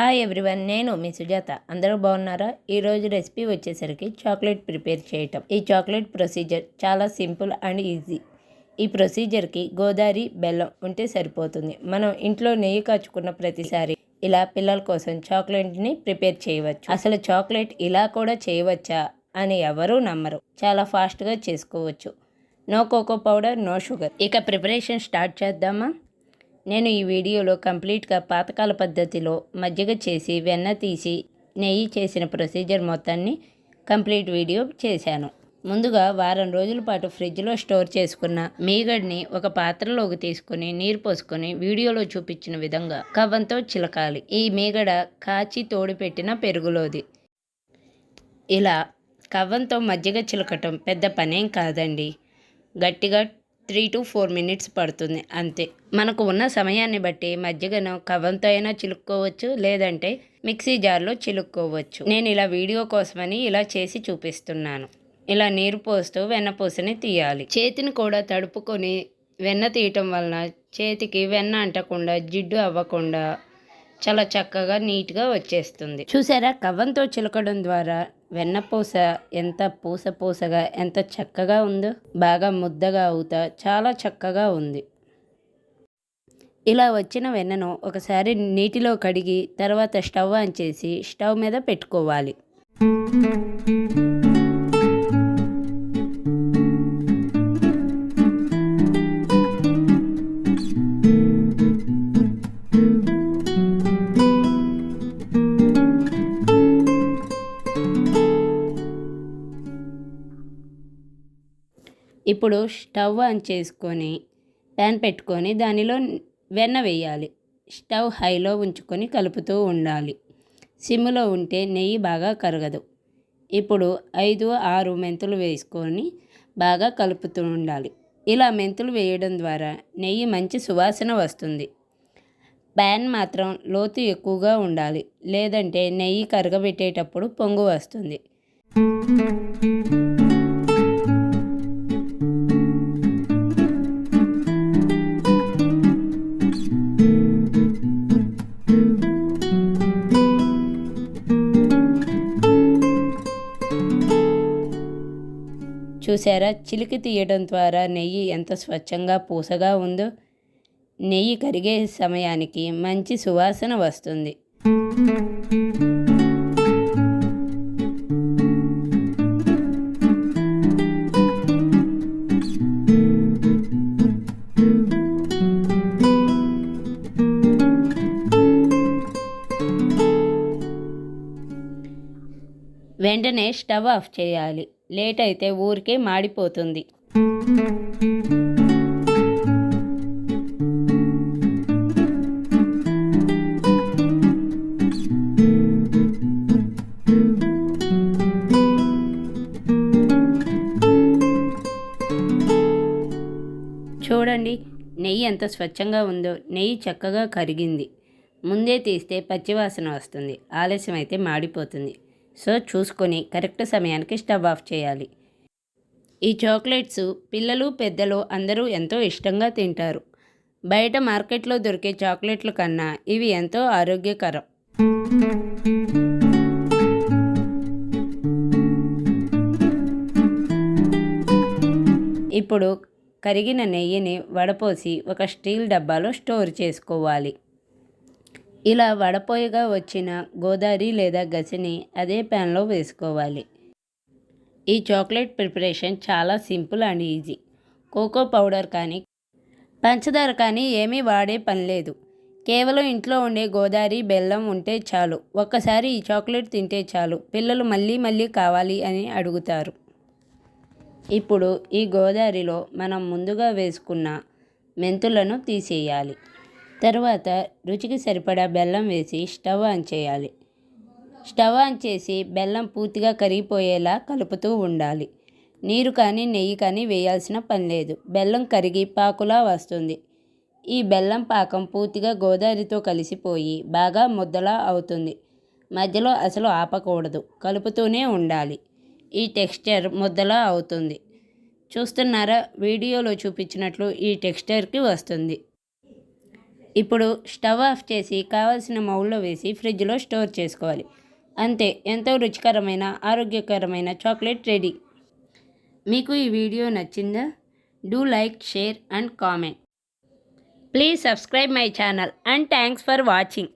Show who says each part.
Speaker 1: Hi everyone నేను మీ సుజాత. అందరూ బాగున్నారా? ఈరోజు రెసిపీ వచ్చేసరికి చాక్లెట్ ప్రిపేర్ చేయటం. ఈ చాక్లెట్ ప్రొసీజర్ చాలా సింపుల్ అండ్ ఈజీ. ఈ ప్రొసీజర్కి గోదావరి బెల్లం ఉంటే సరిపోతుంది. మనం ఇంట్లో నెయ్యి కాచుకున్న ప్రతిసారి ఇలా పిల్లల కోసం చాక్లెట్ని ప్రిపేర్ చేయవచ్చు. అసలు చాక్లెట్ ఇలా కూడా చేయవచ్చా అని ఎవరూ నమ్మరు. చాలా ఫాస్ట్గా చేసుకోవచ్చు. No cocoa powder no sugar. ఇక ప్రిపరేషన్ స్టార్ట్ చేద్దామా? నేను ఈ వీడియోలో కంప్లీట్గా పాతకాల పద్ధతిలో మజ్జిగ చేసి వెన్న తీసి నెయ్యి చేసిన ప్రొసీజర్ మొత్తాన్ని కంప్లీట్ వీడియో చేశాను. ముందుగా వారం రోజుల పాటు ఫ్రిడ్జ్లో స్టోర్ చేసుకున్న మీగడ్ని ఒక పాత్రలోకి తీసుకుని నీరు పోసుకొని వీడియోలో చూపించిన విధంగా కవ్వంతో చిలకాలి. ఈ మీగడ కాచి తోడుపెట్టిన పెరుగులోది. ఇలా కవ్వంతో మజ్జిగ చిలకటం పెద్ద పనేం కాదండి. గట్టిగా త్రీ టు ఫోర్ మినిట్స్ పడుతుంది అంతే. మనకు ఉన్న సమయాన్ని బట్టి మజ్జిగను కవ్వంతో అయినా చిలుక్కోవచ్చు లేదంటే మిక్సీ జార్లో చిలుక్కోవచ్చు. నేను ఇలా వీడియో కోసమని ఇలా చేసి చూపిస్తున్నాను. ఇలా నీరు పోస్తూ వెన్నపూసని తీయాలి. చేతిని కూడా తడుపుకొని వెన్న తీయటం వలన చేతికి వెన్న అంటకుండా జిడ్డు అవ్వకుండా చాలా చక్కగా నీట్గా వచ్చేస్తుంది. చూసారా? కవ్వంతో చిలకడం ద్వారా వెన్నపూస ఎంత పూస పూసగా ఎంత చక్కగా ఉందో బాగా ముద్దగా అవుతా చాలా చక్కగా ఉంది. ఇలా వచ్చిన వెన్నను ఒకసారి నీటిలో కడిగి తర్వాత స్టవ్ ఆన్ చేసి స్టవ్ మీద పెట్టుకోవాలి. ఇప్పుడు స్టవ్ ఆన్ చేసుకొని ప్యాన్ పెట్టుకొని దానిలో వెన్న వేయాలి. స్టవ్ హైలో ఉంచుకొని కలుపుతూ ఉండాలి. సిమ్లో ఉంటే నెయ్యి బాగా కరగదు. ఇప్పుడు ఐదు ఆరు మెంతులు వేసుకొని బాగా కలుపుతూ ఉండాలి. ఇలా మెంతులు వేయడం ద్వారా నెయ్యి మంచి సువాసన వస్తుంది. ప్యాన్ మాత్రం లోతు ఎక్కువగా ఉండాలి. లేదంటే నెయ్యి కరగబెట్టేటప్పుడు పొంగు వస్తుంది. చూసారా చిలికి తీయడం ద్వారా నెయ్యి ఎంత స్వచ్ఛంగా పూసగా ఉందో నెయ్యి కరిగే సమయానికి మంచి సువాసన వస్తుంది. వెంటనే స్టవ్ ఆఫ్ చేయాలి. లేట్ అయితే ఊరికే మాడిపోతుంది. చూడండి నెయ్యి ఎంత స్వచ్ఛంగా ఉందో నెయ్యి చక్కగా కరిగింది. ముందే తీస్తే పచ్చివాసన వస్తుంది. ఆలస్యం అయితే మాడిపోతుంది. సో చూసుకొని కరెక్ట్ సమయానికి స్టవ్ ఆఫ్ చేయాలి. ఈ చాక్లెట్స్ పిల్లలు పెద్దలు అందరూ ఎంతో ఇష్టంగా తింటారు. బయట మార్కెట్లో దొరికే చాక్లెట్ల కన్నా ఇవి ఎంతో ఆరోగ్యకరం. ఇప్పుడు కరిగిన నెయ్యిని వడపోసి ఒక స్టీల్ డబ్బాలో స్టోర్ చేసుకోవాలి. ఇలా వడపోయగా వచ్చిన గోదావరి లేదా గసిని అదే ప్యాన్లో వేసుకోవాలి. ఈ చాక్లెట్ ప్రిపరేషన్ చాలా simple and easy. Cocoa powder కానీ పంచదార కానీ ఏమీ వాడే పని లేదు. కేవలం ఇంట్లో ఉండే గోదావరి బెల్లం ఉంటే చాలు. ఒక్కసారి ఈ చాక్లెట్ తింటే చాలు. పిల్లలు మళ్ళీ మళ్ళీ కావాలి అని అడుగుతారు. ఇప్పుడు ఈ గోదావరిలో మనం ముందుగా వేసుకున్న మెంతులను తీసేయాలి. తర్వాత రుచికి సరిపడా బెల్లం వేసి స్టవ్ ఆన్ చేయాలి. స్టవ్ ఆన్ చేసి బెల్లం పూర్తిగా కరిగిపోయేలా కలుపుతూ ఉండాలి. నీరు కానీ నెయ్యి కానీ వేయాల్సిన పని లేదు. బెల్లం కరిగి పాకులా వస్తుంది. ఈ బెల్లం పాకం పూర్తిగా గోదావరితో కలిసిపోయి బాగా ముద్దలా అవుతుంది. మధ్యలో అసలు ఆపకూడదు. కలుపుతూనే ఉండాలి. ఈ టెక్స్చర్ ముద్దలా అవుతుంది. చూస్తున్నారా? వీడియోలో చూపించినట్లు ఈ టెక్స్చర్కి వస్తుంది. ఇప్పుడు స్టవ్ ఆఫ్ చేసి కావాల్సిన మౌల్లో వేసి ఫ్రిడ్జ్లో స్టోర్ చేసుకోవాలి. అంతే ఎంతో రుచికరమైన ఆరోగ్యకరమైన చాక్లెట్ రెడీ. మీకు ఈ వీడియో నచ్చిందా? Do like share and comment. Please subscribe my channel and thanks for watching.